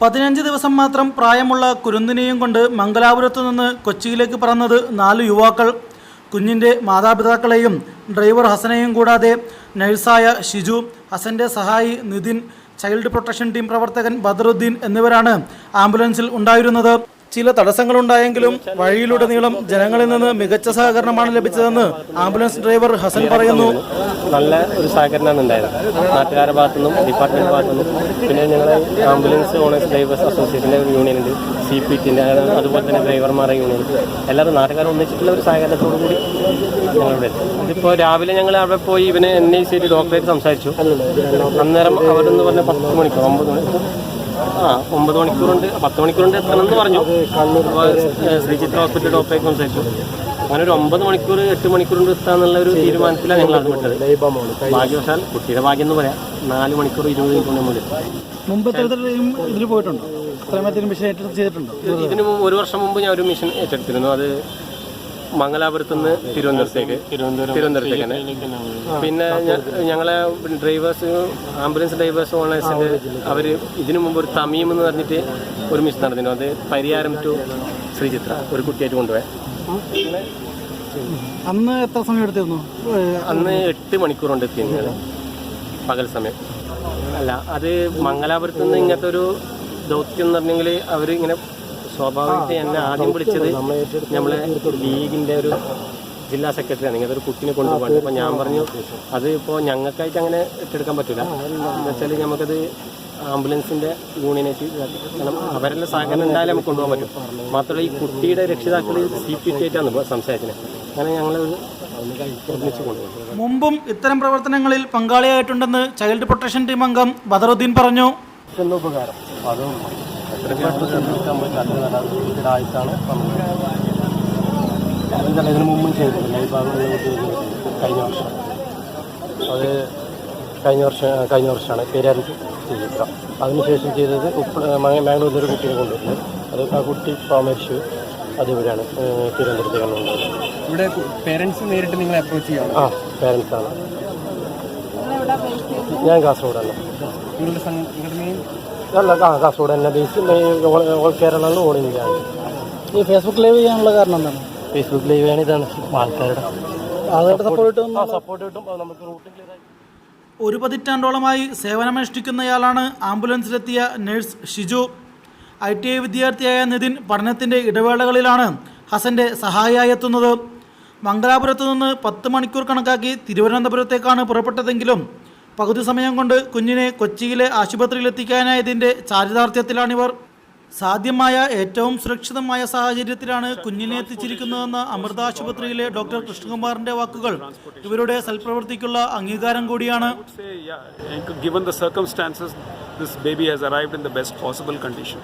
പതിനഞ്ച് ദിവസം മാത്രം പ്രായമുള്ള കുരുന്നിനെയും കൊണ്ട് മംഗലാപുരത്തു നിന്ന് കൊച്ചിയിലേക്ക് പറന്നത് നാല് യുവാക്കൾ. കുഞ്ഞിന്റെ മാതാപിതാക്കളെയും ഡ്രൈവർ ഹസനെയും കൂടാതെ നഴ്സായ ഷിജു ഹസന്റെ സഹായി നിതിൻ ചൈൽഡ് പ്രൊട്ടക്ഷൻ ടീം പ്രവർത്തകൻ ബദറുദ്ദീൻ എന്നിവരാണ് ആംബുലൻസിൽ ഉണ്ടായിരുന്നത്. ചില തടസ്സങ്ങളുണ്ടായെങ്കിലും വഴിയിലുടനീളം ജനങ്ങളിൽ നിന്ന് മികച്ച സഹകരണമാണ് ലഭിച്ചതെന്ന് ആംബുലൻസ് ഡ്രൈവർ ഹസൻ പറയുന്നു. നല്ല ഒരു സഹകരണമാണ് ഉണ്ടായത്. നാട്ടുകാരുടെ ഭാഗത്തു നിന്നും ഡിപ്പാർട്ട്മെന്റ് ഭാഗത്തു നിന്നും പിന്നെ ഞങ്ങൾ ആംബുലൻസ് ഓണേഴ്സ് ഡ്രൈവേഴ്സ് അസോസിയേഷന്റെ ഒരു യൂണിയൻ ഉണ്ട് സി പി ടിന്റെ അതുപോലെ തന്നെ ഡ്രൈവർമാരുടെ യൂണിയൻ. എല്ലാവരും നാട്ടുകാർ ഒന്നിച്ചിട്ടുള്ള ഒരു സഹകരണത്തോടു കൂടി ഞങ്ങളിവിടെ എത്തി. ഇതിപ്പോൾ രാവിലെ ഞങ്ങൾ അവിടെ പോയി ഇവനെ എൻ ഐ സി ഡോക്ടറേറ്റ് സംസാരിച്ചു. അന്നേരം അവരെന്ന് പറഞ്ഞ പത്ത് മണിക്കൂർ ഒമ്പത് മണിക്കൂർ ആ ഒമ്പത് മണിക്കൂറുണ്ട്. പത്ത് മണിക്കൂറുണ്ട് എത്തണം എന്ന് പറഞ്ഞു. ശ്രീ ചിത്ര ശ്രീചിത്ര ഹോസ്പിറ്റൽ ഡോക്ടറെ സംസാരിച്ചു അങ്ങനെ ഒരു ഒമ്പത് മണിക്കൂർ എട്ട് മണിക്കൂറുണ്ട് കൊണ്ട് എത്താന്നുള്ള ഒരു തീരുമാനത്തിലാണ് ഞങ്ങൾ അത് വിട്ടത് ഭാഗ്യവശാൽ കുട്ടിയുടെ ഭാഗ്യം എന്ന് പറയാം. നാല് മണിക്കൂർ ഇരുപത് മിനിറ്റ് നമ്മൾ മുമ്പ് ഇതിൽ പോയിട്ടുണ്ടോ? ഇതിനു മുമ്പ് ഒരു വർഷം മുമ്പ് ഞാൻ ഒരു മിഷൻ ഏറ്റെടുത്തിരുന്നു. അത് മംഗലാപുരത്ത് നിന്ന് തിരുവനന്തപുരത്തേക്ക്. തിരുവനന്തപുരത്തേക്ക് തന്നെ പിന്നെ ഞങ്ങളെ ഡ്രൈവേഴ്സ് ആംബുലൻസ് ഡ്രൈവേഴ്സ് ഓണേഴ്സിന്റെ അവർ ഇതിനു മുമ്പ് ഒരു തമീം എന്ന് പറഞ്ഞിട്ട് ഒരു മിസ് നടന്നിരുന്നു. അത് പരിയാരം ടു ശ്രീചിത്ര ഒരു കുട്ടിയായിട്ട് കൊണ്ടുപോയി. അന്ന് എത്ര സമയം എടുത്തിരുന്നു? അന്ന് എട്ട് മണിക്കൂർ കൊണ്ട് എത്തി പകൽ സമയം. അല്ല അത് മംഗലാപുരത്ത് നിന്ന് ഇങ്ങനത്തെ ഒരു ദൗത്യം എന്ന് പറഞ്ഞെങ്കിൽ അവർ ഇങ്ങനെ സ്വാഭാവികമായിട്ട് എന്നെ ആദ്യം വിളിച്ചത് നമ്മളെ ലീഗിന്റെ ഒരു ജില്ലാ സെക്രട്ടറിയാണ്. ഇങ്ങനത്തെ ഒരു കുട്ടിനെ കൊണ്ടുപോകാൻ അപ്പോൾ ഞാൻ പറഞ്ഞു അത് ഇപ്പോൾ ഞങ്ങൾക്കായിട്ട് അങ്ങനെ ഏറ്റെടുക്കാൻ പറ്റില്ല എന്ന് വെച്ചാൽ നമുക്കത് ആംബുലൻസിന്റെ യൂണിയനായിട്ട് കാരണം അവരെല്ലാം സഹകരണം ഉണ്ടായാലും നമുക്ക് കൊണ്ടുപോകാൻ പറ്റും. മാത്രമല്ല ഈ കുട്ടിയുടെ രക്ഷിതാക്കൾ സി പി ടി ആയിട്ടാണ് സംസാരിച്ചത് അങ്ങനെ ഞങ്ങൾ ഒരുമിച്ച് കൊണ്ടുപോകും. മുമ്പും ഇത്തരം പ്രവർത്തനങ്ങളിൽ പങ്കാളിയായിട്ടുണ്ടെന്ന് ചൈൽഡ് പ്രൊട്ടക്ഷൻ ടീം അംഗം ബദറുദ്ദീൻ പറഞ്ഞു. ഉപകാരം. അതും ആയിട്ടാണ് എന്തായാലും ഇതിന് മുമ്പും ചെയ്തിട്ടില്ല ഈ ഭാഗങ്ങളിൽ കഴിഞ്ഞ വർഷം അത് കഴിഞ്ഞ വർഷം കഴിഞ്ഞ വർഷമാണ് പെരിയാർ ചെയ്തിട്ട് അതിനുശേഷം ചെയ്തത് ഉപ്പ് മാംഗ്ലൂരിൽ ഒരു കുട്ടീനെ കൊണ്ടുവരുന്നത് അത് ആ കുട്ടി പാമരിച്ചു അതിവിടെയാണ് തിരുവനന്തപുരത്തേക്ക് കൊണ്ടുവരുന്നത് ഇവിടെ പേരൻസ് നേരിട്ട് നിങ്ങളെ അപ്രോച്ച് ചെയ്യണം ആ പേരൻസാണ് ഞാൻ കാസർഗോഡാണ്. നിങ്ങളുടെ സംഘടനയും അല്ല കാസർഗോഡ് തന്നെ. ബേസ് ഓൾ ഓൾ ഇന്ത്യയാണ് ഈ ഫേസ്ബുക്ക് ലൈവ് ചെയ്യാനുള്ള കാരണം എന്താണ്? ഫേസ്ബുക്ക് ലൈവ് ചെയ്യാൻ ഇതാണ് ആൾക്കാരുടെ സപ്പോർട്ട് സപ്പോർട്ട് കിട്ടും നമുക്ക് ഒരു പതിറ്റാണ്ടോളമായി സേവനമനുഷ്ഠിക്കുന്നയാളാണ് ആംബുലൻസിലെത്തിയ nurse Shiju. I T I വിദ്യാർത്ഥിയായ നിതിൻ പഠനത്തിന്റെ ഇടവേളകളിലാണ് ഹസന്റെ സഹായിയായി എത്തുന്നത്. മംഗലാപുരത്തു നിന്ന് പത്ത് മണിക്കൂർ കണക്കാക്കി തിരുവനന്തപുരത്തേക്കാണ് പുറപ്പെട്ടതെങ്കിലും പകുതി സമയം കൊണ്ട് കുഞ്ഞിനെ കൊച്ചിയിലെ ആശുപത്രിയിലെത്തിക്കാനായതിന്റെ ചാരിതാർത്ഥ്യത്തിലാണിവർ. സാധ്യമായ ഏറ്റവും സുരക്ഷിതമായ സാഹചര്യത്തിലാണ് കുഞ്ഞിനെ എത്തിച്ചിരിക്കുന്നതെന്ന അമൃത ആശുപത്രിയിലെ ഡോക്ടർ കൃഷ്ണകുമാറിന്റെ വാക്കുകൾ. ഇവരുടെ സൽപ്രവൃത്തിക്കുള്ള അംഗീകാരം കൂടിയാണ്. This baby has arrived in the best possible condition.